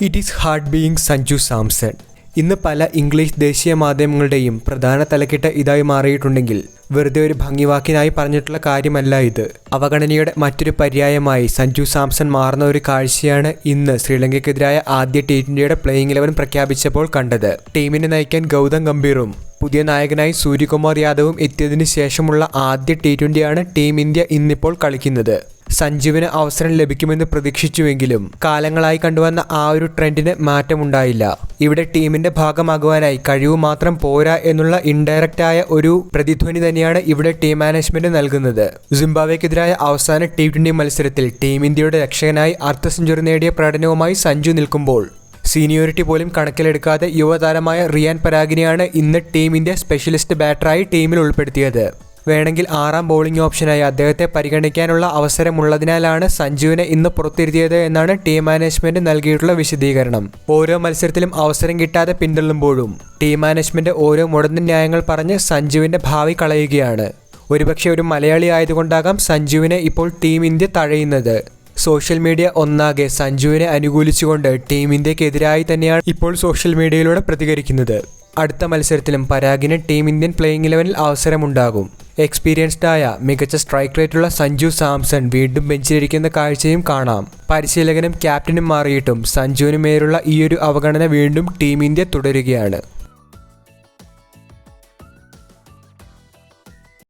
It is hard being Sanju Samson ഇന്ന് പല English ദേശീയ മാധ്യമങ്ങളുടെയും പ്രധാന തലക്കെട്ട് ഇതായി മാറിയിട്ടുണ്ടെങ്കിൽ വെറുതെ ഒരു ഭംഗിവാക്കിനായി പറഞ്ഞിട്ടുള്ള കാര്യമല്ല ഇത്. അവഗണനയുടെ മറ്റൊരു പര്യായമായി സഞ്ജു സാംസൺ മാറുന്ന ഒരു കാഴ്ചയാണ് ഇന്ന് ശ്രീലങ്കയ്ക്കെതിരായ ആദ്യ ടി ട്വന്റിയുടെ പ്ലേയിങ് ഇലവൻ പ്രഖ്യാപിച്ചപ്പോൾ കണ്ടത്. ടീമിനെ നയിക്കാൻ ഗൗതം ഗംഭീറും പുതിയ നായകനായി സൂര്യകുമാർ യാദവും എത്തിയതിനു ശേഷമുള്ള ആദ്യ ടി ട്വന്റിയാണ് ടീം ഇന്ത്യ ഇന്നിപ്പോൾ കളിക്കുന്നത്. സഞ്ജുവിന് അവസരം ലഭിക്കുമെന്ന് പ്രതീക്ഷിച്ചുവെങ്കിലും കാലങ്ങളായി കണ്ടുവന്ന ആ ഒരു ട്രെൻഡിന് മാറ്റമുണ്ടായില്ല. ഇവിടെ ടീമിന്റെ ഭാഗമാകുവാനായി കഴിവ് മാത്രം പോരാ എന്നുള്ള ഇൻഡയറക്റ്റായ ഒരു പ്രതിധ്വനി തന്നെയാണ് ഇവിടെ ടീം മാനേജ്മെന്റ് നൽകുന്നത്. സിംബാബ്വേക്കെതിരായ അവസാന ടി ട്വന്റി മത്സരത്തിൽ ടീം ഇന്ത്യയുടെ രക്ഷകനായി അർദ്ധ സെഞ്ചുറി നേടിയ പ്രകടനവുമായി സഞ്ജു നിൽക്കുമ്പോൾ സീനിയോറിറ്റി പോലും കണക്കിലെടുക്കാതെ യുവതാരമായ റിയാൻ പരാഗിനെയാണ് ഇന്ന് ടീമിന്റെ സ്പെഷ്യലിസ്റ്റ് ബാറ്ററായി ടീമിൽ ഉൾപ്പെടുത്തിയത്. വേണമെങ്കിൽ ആറാം ബോളിംഗ് ഓപ്ഷനായി അദ്ദേഹത്തെ പരിഗണിക്കാനുള്ള അവസരമുള്ളതിനാലാണ് സഞ്ജുവിനെ ഇന്ന് പുറത്തിരുത്തിയത് എന്നാണ് ടീം മാനേജ്മെന്റ് നൽകിയിട്ടുള്ള വിശദീകരണം. ഓരോ മത്സരത്തിലും അവസരം കിട്ടാതെ പിന്തള്ളുമ്പോഴും ടീം മാനേജ്മെന്റ് ഓരോ മുടന്ത ന്യായങ്ങൾ പറഞ്ഞ് സഞ്ജുവിന്റെ ഭാവി കളയുകയാണ്. ഒരുപക്ഷെ ഒരു മലയാളി ആയതുകൊണ്ടാകാം സഞ്ജുവിനെ ഇപ്പോൾ ടീം ഇന്ത്യ തഴയുന്നത്. സോഷ്യൽ മീഡിയ ഒന്നാകെ സഞ്ജുവിനെ അനുകൂലിച്ചുകൊണ്ട് ടീം ഇന്ത്യക്കെതിരായി തന്നെയാണ് ഇപ്പോൾ സോഷ്യൽ മീഡിയയിലൂടെ പ്രതികരിക്കുന്നത്. അടുത്ത മത്സരത്തിലും പരാഗിന് ടീം ഇന്ത്യൻ പ്ലേയിങ് ഇലവനിൽ അവസരമുണ്ടാകും. എക്സ്പീരിയൻസ്ഡ് ആയ മികച്ച സ്ട്രൈക്ക് റേറ്റുള്ള സഞ്ജു സാംസൺ വീണ്ടും ബെഞ്ചിലിരിക്കുന്ന കാഴ്ചയും കാണാം. പരിശീലകനും ക്യാപ്റ്റനും മാറിയിട്ടും സഞ്ജുവിന് മേലുള്ള ഈയൊരു അവഗണന വീണ്ടും ടീം ഇന്ത്യ തുടരുകയാണ്.